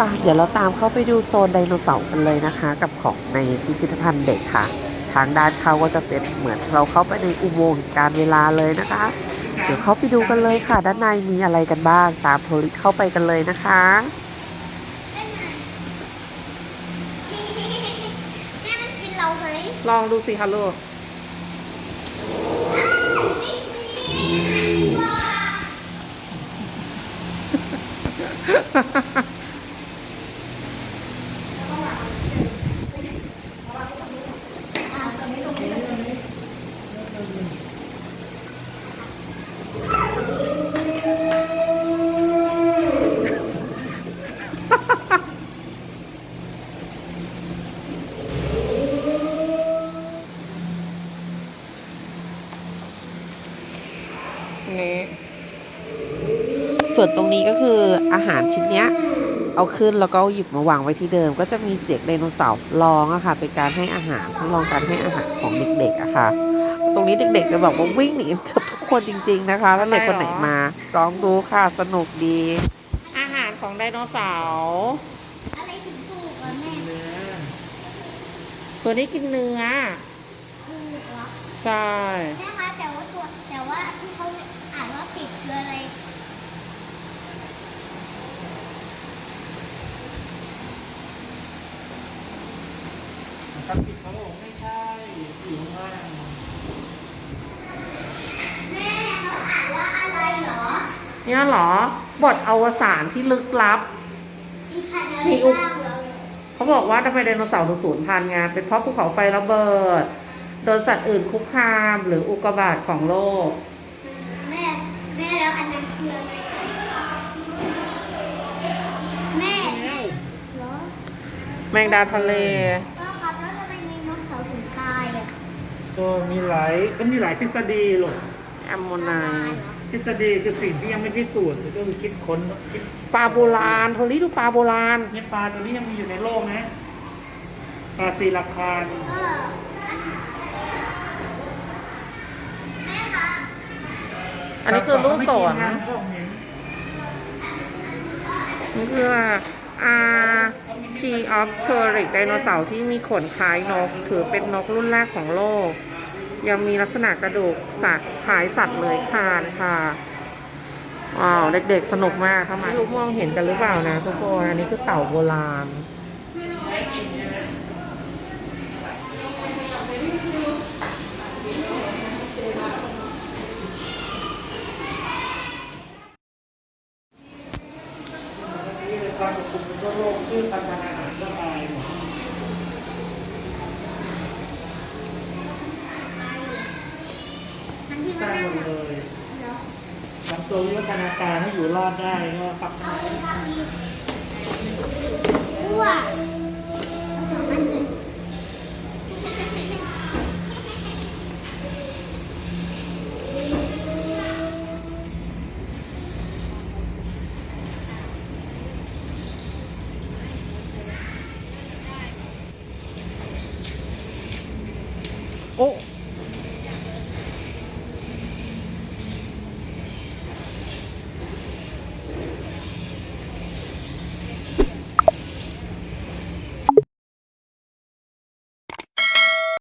ปะเดี๋ยวเราตามเข้าไปดูโซนไดโนเสาร์กันเลยนะคะ กับของในพิพิธภัณฑ์เด็กค่ะ ทางด้านเขาก็จะเป็นเหมือนเราเข้าไปในอุโมงค์การเวลาเลยนะคะ เดี๋ยวเข้าไปดูกันเลยค่ะ ด้านในมีอะไรกันบ้าง ตามโทริเข้าไปกันเลยนะคะแม่มันกินเราไหมลองดูสิคะลูก นี่ส่วนตรงนี้ก็คืออาหารชิ้นเนี้ย เอาขึ้นแล้วก็หยิบมาวางไว้ที่เดิม ก็จะมีเสียงไดโนเสาร์ร้องอะค่ะ เป็นการให้อาหารทดลองการให้อาหารของเด็กๆอะค่ะ ตรงนี้เด็กๆจะบอกว่าวิ่งหนีเกือบทุกคนจริง ๆนะคะถ้าเด็กคนไหนมาลองดูค่ะสนุกดี อาหารของไดโนเสาร์อะไรถึงถูกอะแม่ตัวนี้กินเนื้อถูกเหรอใช่ แม่คะแต่ว่าตัวแต่ว่าที่เขาอ่านว่าผิดคืออะไร ถ้าผิดเขาบอกไม่ใช่อยู่ข้างล่างแม่เขาอ่านว่าอะไรเหรอ เนี่ยเหรอ บทอวสานที่ลึกลับ มีพันธุ์อะไรมีอุปบ้างเหรอเขาบอกว่าทำไมไดโนเสาร์ถึงสูญพันธุ์ไงเป็นเพราะภูเขาไฟระเบิด โดนสัตว์อื่นคุกคาม หรืออุกกาบาตของโลก แม่ แม่แล้วอันนั้นคืออะไรแม่เหรอแมงดาทะเล ก็มีหลายก็มีหลายทฤษฎีหรอกแอมโมไนน์ทฤษฎีคือสิ่งที่ยังไม่พิสูจน์ก็คือคิดค้นคิดปลาโบราณโทรี่ดูปลาโบราณ เนี่ยปลาตัวนี้ยังมีอยู่ในโลกนะปลาสีลักคานเออแม่คะอันนี้คือลูกศรนะพวกนี้นี่คืออา พีออฟเทอริกไดโนเสาร์ที่มีขนคล้ายนก ถือเป็นนกรุ่นแรกของโลก ยังมีลักษณะกระดูกสัตว์คล้ายสัตว์เลื้อยคลานค่ะว้าวเด็กๆสนุกมากเข้ามาทุกมองเห็นกันหรือเปล่านะทุกคนอันนี้คือเต่าโบราณ ความควบคุมทั่วโลกที่ทำทานอาหารก็ตายหมดมันที่ตายมันหมนั่งดอะเลยเหรอบางตัววิวัฒนาการให้อยู่รอดได้ก็ปรับอ้ว